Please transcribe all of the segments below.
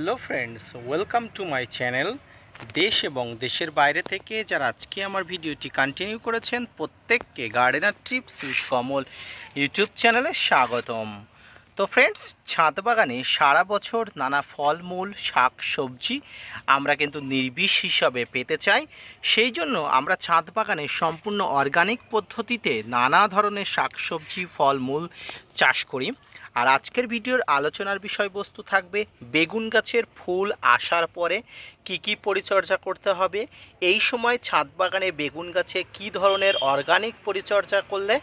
Hello friends, welcome to my channel দেশ এবং দেশের বাইরে থেকে যারা আজকে আমার ভিডিওটি কন্টিনিউ করেছেন, প্রত্যেককে gardener trips with Kamal YouTube চ্যানেলে স্বাগতম। তো ফ্রেন্ডস, ছাদ বাগানে সারা বছর নানা ফলমূল, শাক, সবজি আমরা কিন্তু নির্বিষ হিসাবে পেতে চাই। সেই জন্য আমরা ছাদ বাগানে সম্পূর্ণ অর্গানিক পদ্ধতিতে নানা ধরনের শাক শাকসবজি ফলমূল চাষ করি। আর আজকের ভিডিওর আলোচনার বিষয়বস্তু থাকবে বেগুন গাছের ফুল আসার পরে কি কি পরিচর্যা করতে হবে, এই সময় ছাদ বাগানে বেগুন গাছে কি ধরনের অর্গানিক পরিচর্যা করলে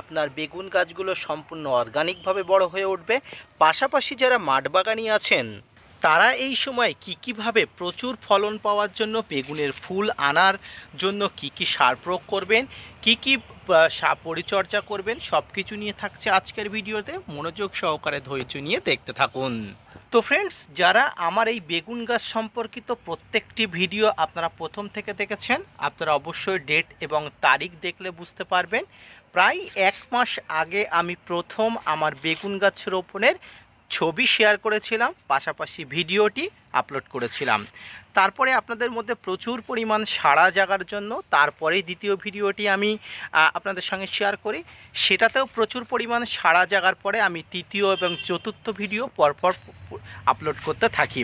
আপনার বেগুন গাছগুলো সম্পূর্ণ অর্গানিকভাবে বড় হয়ে উঠবে, পাশাপাশি যারা মাঠ বাগানি আছেন, তারা এই সময় কি কীভাবে প্রচুর ফলন পাওয়ার জন্য বেগুনের ফুল আনার জন্য কি কি সার প্রয়োগ করবেন, কি কি পরিচর্যা করবেন সব কিছু নিয়ে থাকছে আজকের ভিডিওতে। মনোযোগ সহকারে ধৈর্য নিয়ে দেখতে থাকুন। তো ফ্রেন্ডস যারা আমার এই বেগুন গাছ সম্পর্কিত প্রত্যেকটি ভিডিও আপনারা প্রথম থেকে দেখেছেন, আপনারা অবশ্যই ডেট এবং তারিখ দেখলে বুঝতে পারবেন। প্রায় এক মাস আগে আমি প্রথম আমার বেগুন গাছ রোপণের ছবি শেয়ার করেছিলাম, পাশাপাশি ভিডিওটি আপলোড করেছিলাম। তারপরে আপনাদের মধ্যে প্রচুর পরিমাণ সাড়া জাগার জন্য তারপরে দ্বিতীয় ভিডিওটি আমি আপনাদের সঙ্গে শেয়ার করি। সেটাতেও প্রচুর পরিমাণ সাড়া জাগার পরে আমি তৃতীয় এবং চতুর্থ ভিডিও পরপর আপলোড করতে থাকি।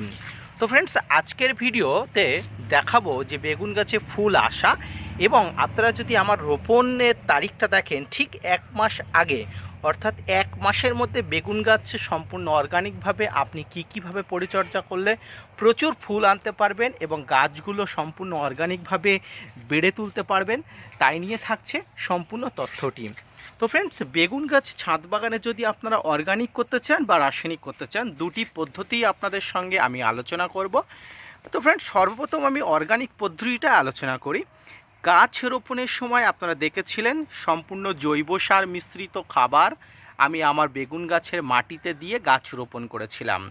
তো ফ্রেন্ডস আজকের ভিডিওতে দেখাবো যে বেগুন গাছে ফুল আসা এবং আপনারা যদি আমার রোপণের তারিখটা দেখেন, ঠিক এক মাস আগে অর্থাৎ এক মাসের মধ্যে বেগুন গাছ সম্পূর্ণ অর্গানিকভাবে আপনি কী কীভাবে পরিচর্যা করলে প্রচুর ফুল আনতে পারবেন এবং গাছগুলো সম্পূর্ণ অর্গানিকভাবে বেড়ে তুলতে পারবেন, তাই নিয়ে থাকছে সম্পূর্ণ তথ্যটি তো ফ্রেন্ডস বেগুন গাছ ছাদ বাগানে যদি আপনারা অর্গানিক করতে চান বা রাসায়নিক করতে চান, দুটি পদ্ধতি আপনাদের সঙ্গে আমি আলোচনা করব। তো ফ্রেন্ডস সর্বপ্রথম আমি অর্গানিক পদ্ধতিটা আলোচনা করি। গাছ রোপণের সময় আপনারা দেখেছিলেন সম্পূর্ণ জৈব সার মিশ্রিত খাবার আমি আমার বেগুন গাছের মাটিতে দিয়ে গাছ রোপণ করেছিলাম।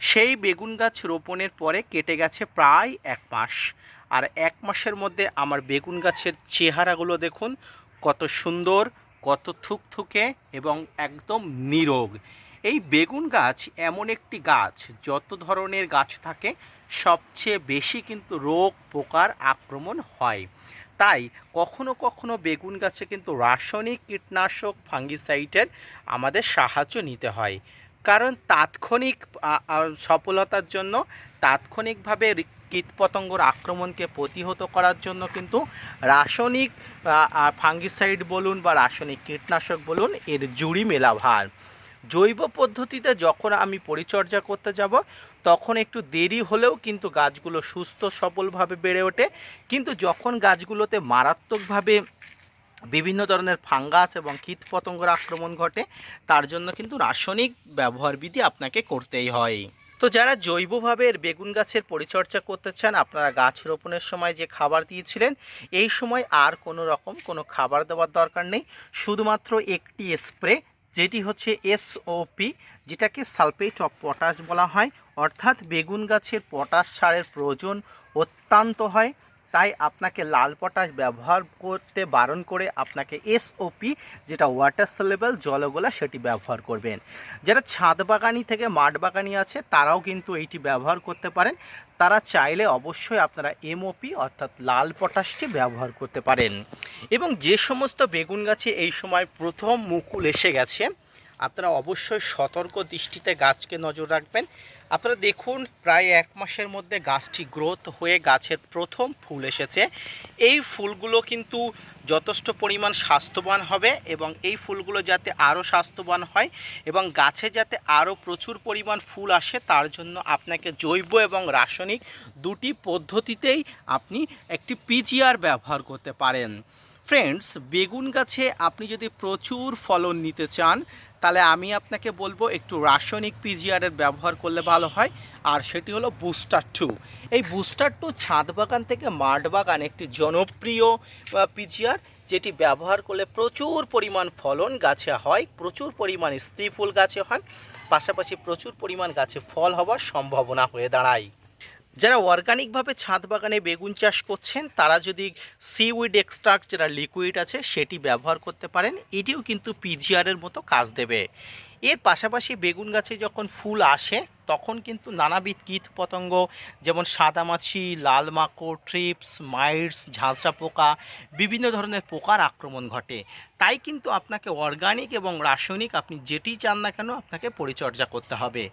সেই বেগুন গাছ রোপণের পরে কেটে গেছে প্রায় এক মাস। আর এক মাসের মধ্যে আমার বেগুন গাছের চেহারাগুলো দেখুন কত সুন্দর, কত থুকথুকে এবং একদম নিরোগ। এই বেগুন গাছ এমন একটি গাছ, যত ধরনের গাছ থাকে সবচেয়ে বেশি কিন্তু রোগ, পোকার আক্রমণ হয়। তাই কখনো কখনো বেগুন গাছে কিন্তু রাসায়নিক কীটনাশক ফাঙ্গিসাইডের আমাদের সাহায্য নিতে হয়। কারণ তাৎক্ষণিক সফলতার জন্য তাৎক্ষণিকভাবে কীটপতঙ্গর আক্রমণকে প্রতিহত করার জন্য কিন্তু রাসায়নিক ফাঙ্গিসাইড বলুন বা রাসায়নিক কীটনাশক বলুন এর জুড়ি মেলা ভার। জৈব পদ্ধতিতে যখন আমি পরিচর্যা করতে যাব তখন একটু দেরি হলেও কিন্তু গাছগুলো সুস্থ, সবলভাবে বেড়ে ওঠে। কিন্তু যখন গাছগুলোতে মারাত্মকভাবে বিভিন্ন ধরনের ফাঙ্গাস এবং কীটপতঙ্গের আক্রমণ ঘটে, তার জন্য কিন্তু রাসায়নিক ব্যবহার বিধি আপনাকে করতেই হয়। তো যারা জৈবভাবে বেগুন গাছের পরিচর্যা করতে চান, আপনারা গাছ রোপণের সময় যে খাবার দিয়েছিলেন, এই সময় আর কোনো রকম কোনো খাবার দেওয়ার দরকার নেই। শুধুমাত্র একটি স্প্রে যেটি হচ্ছে এসওপি যেটাকে সালফেট অফ পটাশ বলা হয়। অর্থাৎ বেগুন গাছের পটাশ সারের প্রয়োজন অত্যন্ত হয়। তাই আপনাকে লাল পটাশ ব্যবহার করতে বারণ করে আপনাকে এসওপি যেটা ওয়াটার সেলেবল জলগোলা, সেটি ব্যবহার করবেন। যারা ছাদ বাগানি থেকে মাঠ বাগানি আছে, তারাও কিন্তু এইটি ব্যবহার করতে পারেন। তারা চাইলে অবশ্যই আপনারা এমওপি অর্থাৎ লাল পটাশটি ব্যবহার করতে পারেন। এবং যে সমস্ত বেগুন গাছে এই সময় প্রথম মুকুল এসে গেছে, আপনারা অবশ্যই সতর্ক দৃষ্টিতে গাছকে নজর রাখবেন। আপনারা দেখুন, প্রায় এক মাসের মধ্যে গাছটি গ্রোথ হয়ে গাছের প্রথম ফুল এসেছে। এই ফুলগুলো কিন্তু যথেষ্ট পরিমাণ স্বাস্থ্যবান হবে এবং এই ফুলগুলো যাতে আরও স্বাস্থ্যবান হয় এবং গাছে যাতে আরও প্রচুর পরিমাণ ফুল আসে, তার জন্য আপনাকে জৈব এবং রাসায়নিক দুটি পদ্ধতিতেই আপনি একটি পিজিআর ব্যবহার করতে পারেন। ফ্রেন্ডস বেগুন গাছে আপনি যদি প্রচুর ফলন নিতে চান তাহলে আমি আপনাকে বলব একটু রাসায়নিক পিজিআরের ব্যবহার করলে ভালো হয়। আর সেটি হলো বুস্টার টু এই বুস্টার টু ছাদ বাগান থেকে মাঠ বাগান একটি জনপ্রিয় পিজিআর যেটি ব্যবহার করলে প্রচুর পরিমাণ ফলন গাছে হয়, প্রচুর পরিমাণ স্ত্রী ফুল গাছে হয়, পাশাপাশি প্রচুর পরিমাণ গাছে ফল হওয়ার সম্ভাবনা হয়ে দাঁড়ায়। যারা অর্গানিকভাবে ছাদ বাগানে বেগুন চাষ করছেন, তারা যদি সিউইড এক্সট্রাক্ট যেটা লিকুইড আছে, সেটি ব্যবহার করতে পারেন। এটিও কিন্তু পিজিআরের মতো কাজ দেবে। এর পাশাপাশি বেগুন গাছে যখন ফুল আসে তখন কিন্তু নানাবিধ কীট পতঙ্গ যেমন সাদামাছি, লাল মাকড়, ট্রিপস, মাইটস, ঝাঁঝরা পোকা, বিভিন্ন ধরনের পোকার আক্রমণ ঘটে। তাই কিন্তু আপনাকে অর্গানিক এবং রাসায়নিক আপনি যেটি চান না কেন আপনাকে পরিচর্যা করতে হবে।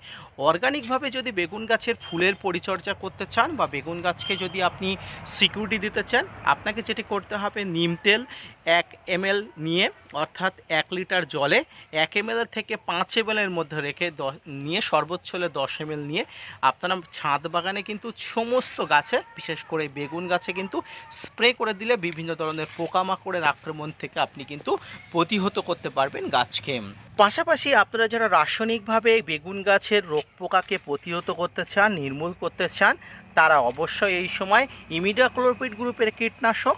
অর্গানিকভাবে যদি বেগুন গাছের ফুলের পরিচর্যা করতে চান বা বেগুন গাছকে যদি আপনি সিকিউরিটি দিতে চান, আপনাকে যেটি করতে হবে নিম তেল এক এমএল নিয়ে, অর্থাৎ এক লিটার জলে এক এমএল থেকে পাঁচ এমএলের মধ্যে রেখে নিয়ে সর্বোচ্চ হলে দশ এমএল নিয়ে আপনারা ছাদ বাগানে কিন্তু সমস্ত গাছে, বিশেষ করে বেগুন গাছে কিন্তু স্প্রে করে দিলে বিভিন্ন ধরনের পোকামাকড়ের আক্রমণ থেকে আপনি কিন্তু প্রতিহত করতে পারবেন গাছকে। পাশাপাশি আপনারা যারা রাসায়নিকভাবে বেগুন গাছের রোগ পোকাকে প্রতিহত করতে চান, নির্মূল করতে চান, তারা অবশ্যই এই সময় ইমিডাক্লোরপিড গ্রুপের কীটনাশক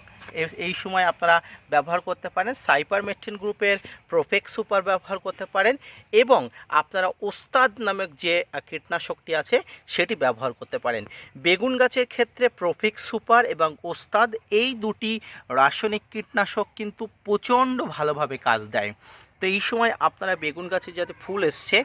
এই সময় আপনারা ব্যবহার করতে পারেন। সাইপারমেট্রিন গ্রুপের প্রোফেক সুপার ব্যবহার করতে পারেন এবং আপনারা ওস্তাদ নামক যে কীটনাশকটি আছে সেটি ব্যবহার করতে পারেন। বেগুন গাছের ক্ষেত্রে প্রোফেক সুপার এবং ওস্তাদ এই দুটি রাসায়নিক কীটনাশক কিন্তু প্রচণ্ড ভালোভাবে কাজ দেয়। তো এই সময় আপনারা বেগুন গাছে যাতে ফুল এসছে,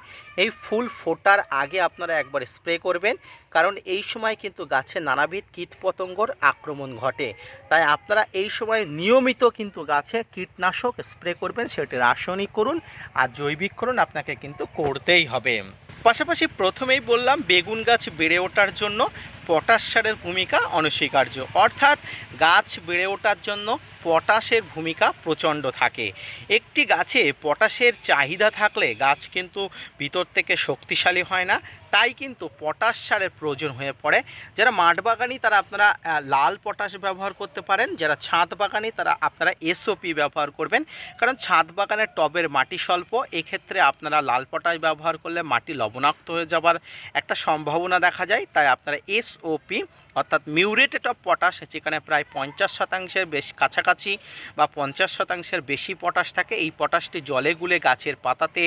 এই ফুল ফোটার আগে আপনারা একবার স্প্রে করবেন। কারণ এই সময় কিন্তু গাছে নানাবিধ কীটপতঙ্গর আক্রমণ ঘটে। তাই আপনারা এই সময় নিয়মিত কিন্তু গাছে কীটনাশক স্প্রে করবেন সেটি রাসায়নিক করুন আর জৈবিক করুন, আপনাকে কিন্তু করতেই হবে। পাশাপাশি প্রথমেই বললাম, বেগুন গাছ বেড়ে ওঠার জন্য পটাশ সারের ভূমিকা অনস্বীকার্য। অর্থাৎ গাছ বেড়ে ওঠার জন্য পটাশের ভূমিকা প্রচণ্ড থাকে। একটি গাছে পটাশের চাহিদা থাকলে গাছ কিন্তু ভিতর থেকে শক্তিশালী হয় না তাই কিন্তু পটাশ সারের প্রয়োজন হয়ে পড়ে। যারা মাঠ বাগানি, তারা আপনারা লাল পটাশ ব্যবহার করতে পারেন। যারা ছাদ বাগানি, তারা আপনারা এসওপি ব্যবহার করবেন। কারণ ছাদ বাগানের টবের মাটি স্বল্প, এক্ষেত্রে আপনারা লাল পটাশ ব্যবহার করলে মাটি লবণাক্ত হয়ে যাবার একটা সম্ভাবনা দেখা যায়। তাই আপনারা এসওপি অর্থাৎ মিউরেটেড অফ পটাশ, যেখানে প্রায় পঞ্চাশ শতাংশের বেশ কাছাকাছি বা পঞ্চাশ শতাংশের বেশি পটাশ থাকে, এই পটাশটি জলে গুলে গাছের পাতাতে,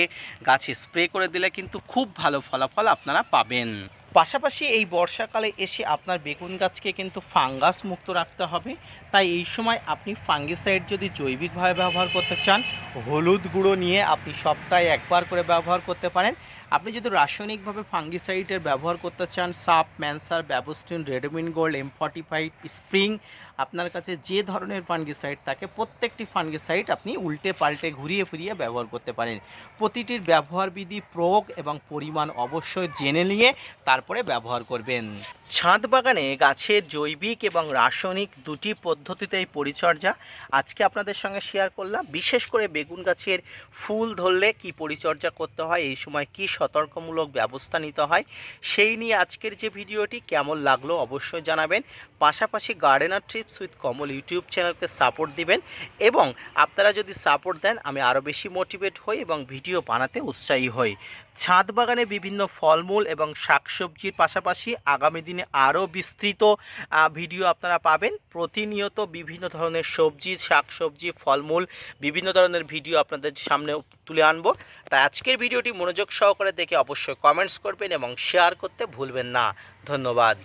গাছে স্প্রে করে দিলে কিন্তু খুব ভালো ফলাফল আপনারা পাবেন। পাশাপাশি এই বর্ষাকালে এসে আপনার বেগুন গাছকে কিন্তু ফাঙ্গাস মুক্ত রাখতে হবে। তাই এই সময় আপনি ফাঙ্গিসাইড যদি জৈবিকভাবে ব্যবহার করতে চান, হলুদ গুঁড়ো নিয়ে আপনি সপ্তাহে একবার করে ব্যবহার করতে পারেন। আপনি যদি রাসায়নিকভাবে ফাঙ্গিসাইডের ব্যবহার করতে চান, সাপ, ম্যানসার, Bavistin, রেডমিন gold M forty five spring, আপনার কাছে যে ধরনের ফাঙ্গিসাইড থাকে, প্রত্যেকটি ফাঙ্গিসাইড আপনি উল্টে পাল্টে ঘুরিয়ে ফিরিয়ে ব্যবহার করতে পারেন। প্রতিটির ব্যবহার বিধি প্রয়োগ এবং পরিমাণ অবশ্যই জেনে নিয়ে তারপরে ব্যবহার করবেন। ছাদ বাগানে গাছের জৈবিক এবং রাসায়নিক দুটি পদ্ধতিতেই পরিচর্যা আজকে আপনাদের সঙ্গে শেয়ার করলাম। বিশেষ করে বেগুন গাছের ফুল ধরলে কি পরিচর্যা করতে হয়, এই সময় কি সতর্কমূলক ব্যবস্থা নিতে হয়। সেই নিয়ে আজকের যে ভিডিওটি কেমন লাগল অবশ্যই জানাবেন। পাশাপাশি gardener trips with Kamal YouTube চ্যানেলকে সাপোর্ট দিবেন এবং আপনারা যদি সাপোর্ট দেন, আমি আরও বেশি মোটিভেট হই এবং ভিডিও বানাতে উৎসাহী হই। ছাদ বাগানে বিভিন্ন ফলমূল এবং শাকসবজির পাশাপাশি আগামী দিনে আরও বিস্তৃত ভিডিও আপনারা পাবেন। প্রতিনিয়ত বিভিন্ন ধরনের সবজি, শাকসবজি, ফলমূল, বিভিন্ন ধরনের ভিডিও আপনাদের সামনে তুলে আনব। তাই আজকের ভিডিওটি মনোযোগ সহকারে দেখে অবশ্যই কমেন্টস করবেন এবং শেয়ার করতে ভুলবেন না। ধন্যবাদ।